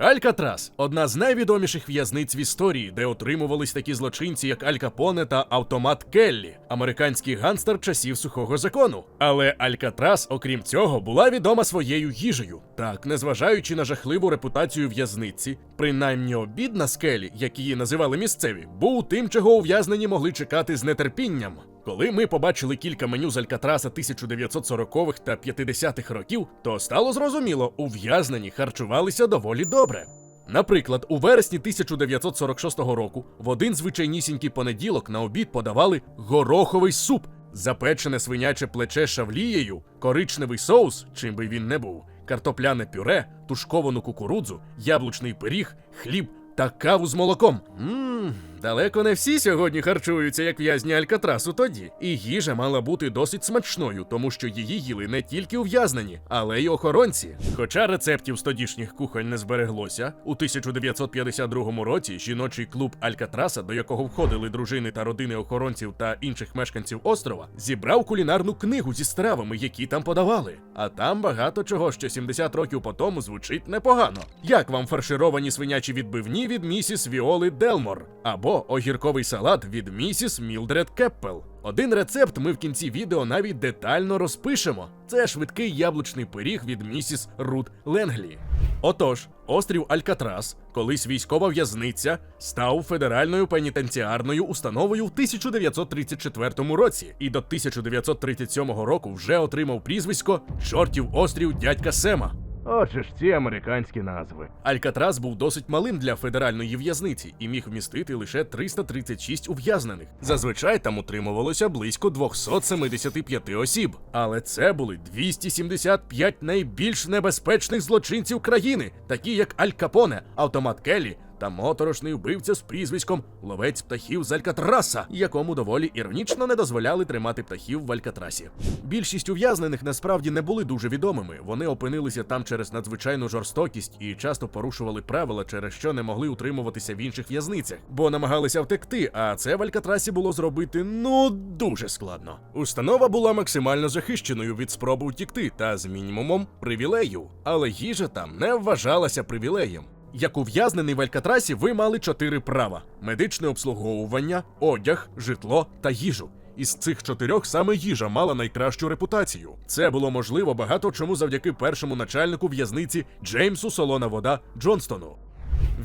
Алькатрас одна з найвідоміших в'язниць в історії, де отримувались такі злочинці, як Аль Капоне та Автомат Келлі, американський ганстер часів сухого закону. Але Алькатрас, окрім цього, була відома своєю їжею. Так, незважаючи на жахливу репутацію в'язниці, принаймні обід на скелі, як її називали місцеві, був тим, чого ув'язнені могли чекати з нетерпінням. Коли ми побачили кілька меню з Алькатраса 1940-х та 50-х років, то стало зрозуміло, ув'язнені харчувалися доволі добре. Наприклад, у вересні 1946 року в один звичайнісінький понеділок на обід подавали гороховий суп, запечене свиняче плече шавлією, коричневий соус, чим би він не був, картопляне пюре, тушковану кукурудзу, яблучний пиріг, хліб та каву з молоком. Ммм, далеко не всі сьогодні харчуються, як в'язні Алькатрасу тоді. І їжа мала бути досить смачною, тому що її їли не тільки ув'язнені, але й охоронці. Хоча рецептів з тодішніх кухонь не збереглося, у 1952 році жіночий клуб Алькатраса, до якого входили дружини та родини охоронців та інших мешканців острова, зібрав кулінарну книгу зі стравами, які там подавали. А там багато чого, що 70 років по тому звучить непогано. Як вам фаршировані свинячі відбивні від місіс Віоли Делмор, або огірковий салат від місіс Мілдред Кеппел. Один рецепт ми в кінці відео навіть детально розпишемо. Це швидкий яблучний пиріг від місіс Рут Ленглі. Отож, острів Алькатрас, колись військова в'язниця, став федеральною пенітенціарною установою в 1934 році і до 1937 року вже отримав прізвисько Чортів острів дядька Сема. Отже ж ці американські назви. Алькатрас був досить малим для федеральної в'язниці і міг вмістити лише 336 ув'язнених. Зазвичай там утримувалося близько 275 осіб. Але це були 275 найбільш небезпечних злочинців країни, такі як Аль Капоне, Автомат Келлі та моторошний вбивця з прізвиськом Ловець птахів з Алькатраса, якому доволі іронічно не дозволяли тримати птахів в Алькатрасі. Більшість ув'язнених насправді не були дуже відомими. Вони опинилися там через надзвичайну жорстокість і часто порушували правила, через що не могли утримуватися в інших в'язницях, бо намагалися втекти. А це в Алькатрасі було зробити ну дуже складно. Установа була максимально захищеною від спроби втікти та з мінімумом привілеїв, але їжа там не вважалася привілеєм. Як ув'язнений в Алькатрасі, ви мали чотири права: медичне обслуговування, одяг, житло та їжу. Із цих чотирьох саме їжа мала найкращу репутацію. Це було можливо багато чому завдяки першому начальнику в'язниці Джеймсу Солона Вода Джонстону.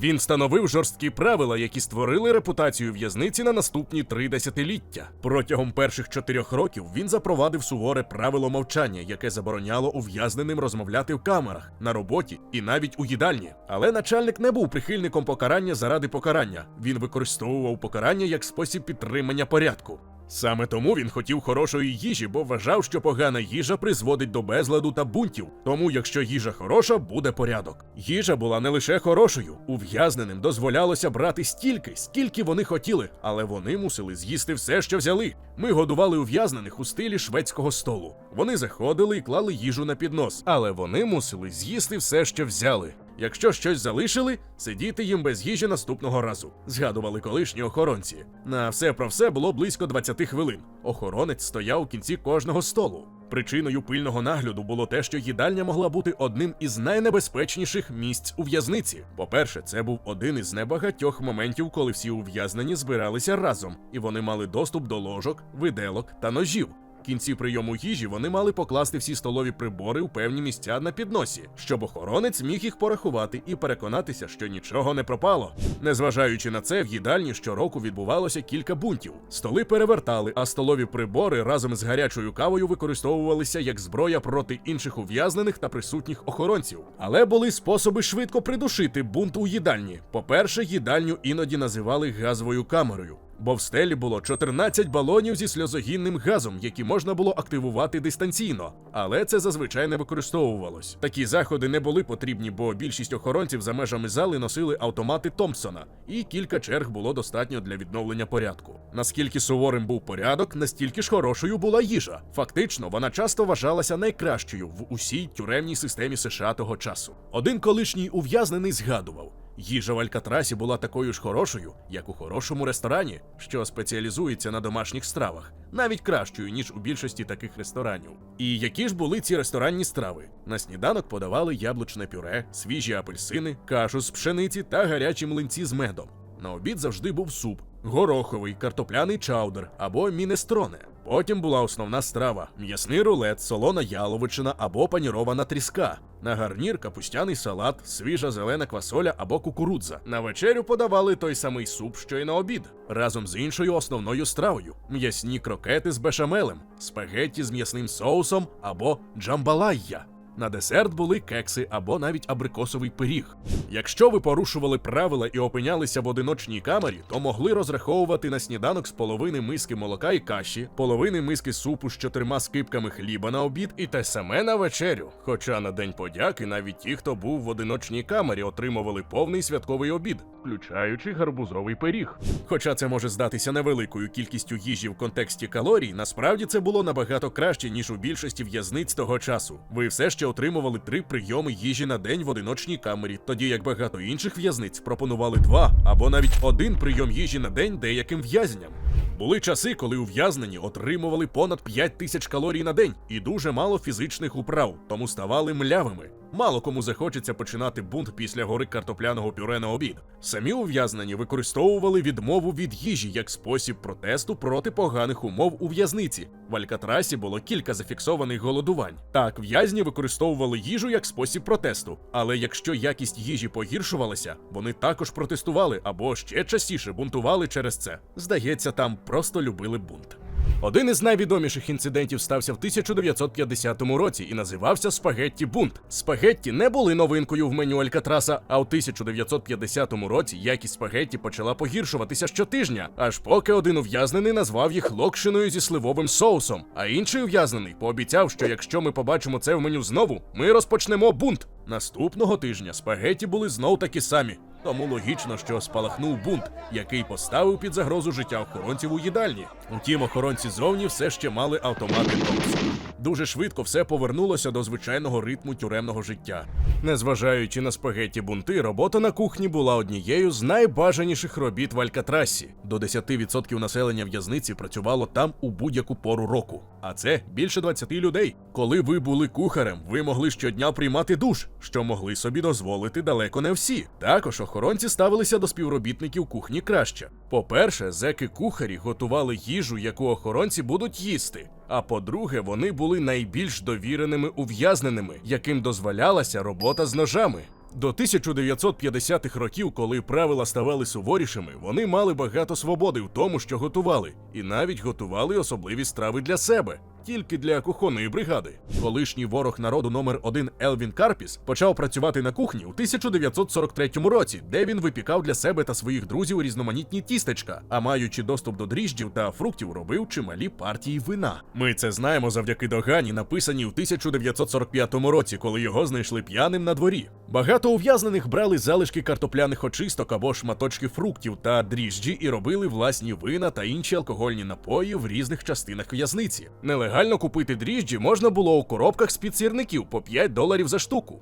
Він встановив жорсткі правила, які створили репутацію в'язниці на наступні три десятиліття. Протягом перших чотирьох років він запровадив суворе правило мовчання, яке забороняло ув'язненим розмовляти в камерах, на роботі і навіть у їдальні. Але начальник не був прихильником покарання заради покарання. Він використовував покарання як спосіб підтримання порядку. Саме тому він хотів хорошої їжі, бо вважав, що погана їжа призводить до безладу та бунтів. Тому, якщо їжа хороша, буде порядок. Їжа була не лише хорошою. Ув'язненим дозволялося брати стільки, скільки вони хотіли, але вони мусили з'їсти все, що взяли. Ми годували ув'язнених у стилі шведського столу. Вони заходили і клали їжу на піднос, але вони мусили з'їсти все, що взяли. Якщо щось залишили, сидіти їм без їжі наступного разу, згадували колишні охоронці. На все про все було близько 20 хвилин. Охоронець стояв у кінці кожного столу. Причиною пильного нагляду було те, що їдальня могла бути одним із найнебезпечніших місць у в'язниці. По-перше, це був один із небагатьох моментів, коли всі ув'язнені збиралися разом, і вони мали доступ до ложок, виделок та ножів. Кінці прийому їжі вони мали покласти всі столові прибори у певні місця на підносі, щоб охоронець міг їх порахувати і переконатися, що нічого не пропало. Незважаючи на це, в їдальні щороку відбувалося кілька бунтів. Столи перевертали, а столові прибори разом з гарячою кавою використовувалися як зброя проти інших ув'язнених та присутніх охоронців. Але були способи швидко придушити бунт у їдальні. По-перше, їдальню іноді називали газовою камерою. Бо в стелі було 14 балонів зі сльозогінним газом, які можна було активувати дистанційно, але це зазвичай не використовувалось. Такі заходи не були потрібні, бо більшість охоронців за межами зали носили автомати Томпсона, і кілька черг було достатньо для відновлення порядку. Наскільки суворим був порядок, настільки ж хорошою була їжа. Фактично, вона часто вважалася найкращою в усій тюремній системі США того часу. Один колишній ув'язнений згадував. Їжа в Алькатрасі була такою ж хорошою, як у хорошому ресторані, що спеціалізується на домашніх стравах, навіть кращою, ніж у більшості таких ресторанів. І які ж були ці ресторанні страви? На сніданок подавали яблучне пюре, свіжі апельсини, кашу з пшениці та гарячі млинці з медом. На обід завжди був суп, гороховий, картопляний чаудер або мінестроне. Потім була основна страва: м'ясний рулет, солона яловичина або панірована тріска. На гарнір капустяний салат, свіжа зелена квасоля або кукурудза. На вечерю подавали той самий суп, що й на обід, разом з іншою основною стравою: м'ясні крокети з бешамелем, спагетті з м'ясним соусом або джамбалайя. На десерт були кекси або навіть абрикосовий пиріг. Якщо ви порушували правила і опинялися в одиночній камері, то могли розраховувати на сніданок з половини миски молока і каші, половини миски супу з чотирма скипками хліба на обід і те саме на вечерю. Хоча на день подяки навіть ті, хто був в одиночній камері, отримували повний святковий обід, включаючи гарбузовий пиріг. Хоча це може здатися невеликою кількістю їжі в контексті калорій, насправді це було набагато краще, ніж у більшості в'язниць того часу. Ви все ще отримували три прийоми їжі на день в одиночній камері, тоді як багато інших в'язниць пропонували два або навіть один прийом їжі на день деяким в'язням. Були часи, коли ув'язнені отримували понад 5 тисяч калорій на день і дуже мало фізичних управ, тому ставали млявими. Мало кому захочеться починати бунт після гори картопляного пюре на обід. Самі ув'язнені використовували відмову від їжі як спосіб протесту проти поганих умов у в'язниці. В Алькатрасі було кілька зафіксованих голодувань. Так, в'язні використовували їжу як спосіб протесту. Але якщо якість їжі погіршувалася, вони також протестували або ще частіше бунтували через це. Здається, там просто любили бунт. Один із найвідоміших інцидентів стався в 1950 році і називався Спагетті Бунт. Спагетті не були новинкою в меню Алькатраса, а у 1950 році якість спагетті почала погіршуватися щотижня, аж поки один ув'язнений назвав їх локшиною зі сливовим соусом, а інший ув'язнений пообіцяв, що якщо ми побачимо це в меню знову, ми розпочнемо бунт. Наступного тижня спагетті були знов такі самі. Тому логічно, що спалахнув бунт, який поставив під загрозу життя охоронців у їдальні. Утім, охоронці зовні все ще мали автомати Томпсон. Дуже швидко все повернулося до звичайного ритму тюремного життя. Незважаючи на спагетті бунти, робота на кухні була однією з найбажаніших робіт в Алькатрасі. До 10% населення в'язниці працювало там у будь-яку пору року. А це більше 20 людей. Коли ви були кухарем, ви могли щодня приймати душ, що могли собі дозволити далеко не всі. Також охоронці ставилися до співробітників кухні краще. По-перше, зеки кухарі готували їжу, яку охоронці будуть їсти. А по-друге, вони були найбільш довіреними ув'язненими, яким дозволялася робота з ножами. До 1950-х років, коли правила ставали суворішими, вони мали багато свободи в тому, що готували, і навіть готували особливі страви для себе. Тільки для кухонної бригади. Колишній ворог народу номер 1 Елвін Карпіс почав працювати на кухні у 1943 році, де він випікав для себе та своїх друзів різноманітні тістечка, а маючи доступ до дріжджів та фруктів, робив чималі партії вина. Ми це знаємо завдяки догані, написаній у 1945 році, коли його знайшли п'яним на дворі. Багато ув'язнених брали залишки картопляних очисток або шматочки фруктів та дріжджі і робили власні вина та інші алкогольні напої в різних частинах в'язниці. Нелегально купити дріжджі можна було у коробках з-під сірників по 5 доларів за штуку.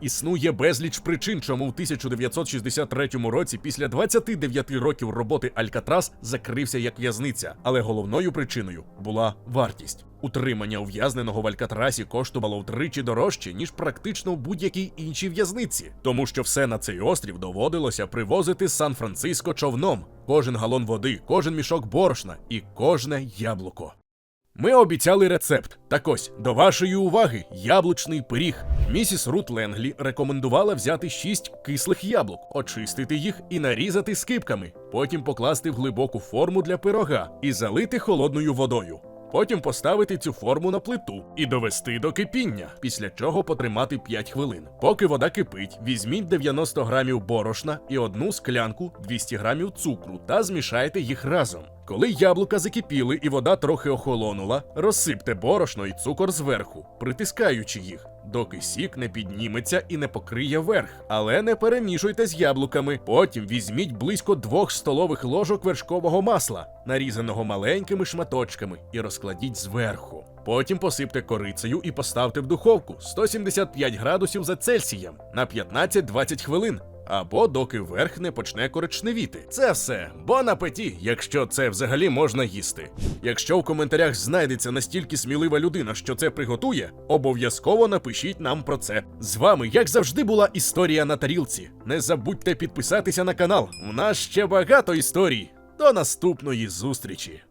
Існує безліч причин, чому в 1963 році, після 29 років роботи Алькатрас закрився як в'язниця, але головною причиною була вартість. Утримання ув'язненого в Алькатрасі коштувало втричі дорожче, ніж практично в будь-якій іншій в'язниці, тому що все на цей острів доводилося привозити з Сан-Франциско човном. Кожен галон води, кожен мішок борошна і кожне яблуко. Ми обіцяли рецепт. Так ось, до вашої уваги, яблучний пиріг. Місіс Рут Ленглі рекомендувала взяти шість кислих яблук, очистити їх і нарізати скипками, потім покласти в глибоку форму для пирога і залити холодною водою. Потім поставити цю форму на плиту і довести до кипіння, після чого потримати 5 хвилин. Поки вода кипить, візьміть 90 грамів борошна і одну склянку 200 грамів цукру та змішайте їх разом. Коли яблука закипіли і вода трохи охолонула, розсипте борошно і цукор зверху, притискаючи їх, доки сік не підніметься і не покриє верх. Але не перемішуйте з яблуками. Потім візьміть близько 2 столових ложок вершкового масла, нарізаного маленькими шматочками, і розкладіть зверху. Потім посипте корицею і поставте в духовку 175 градусів за Цельсієм на 15-20 хвилин. Або доки верх не почне коричневіти. Це все. Бон апеті, якщо це взагалі можна їсти. Якщо в коментарях знайдеться настільки смілива людина, що це приготує, обов'язково напишіть нам про це. З вами, як завжди, була історія на тарілці. Не забудьте підписатися на канал. У нас ще багато історій. До наступної зустрічі!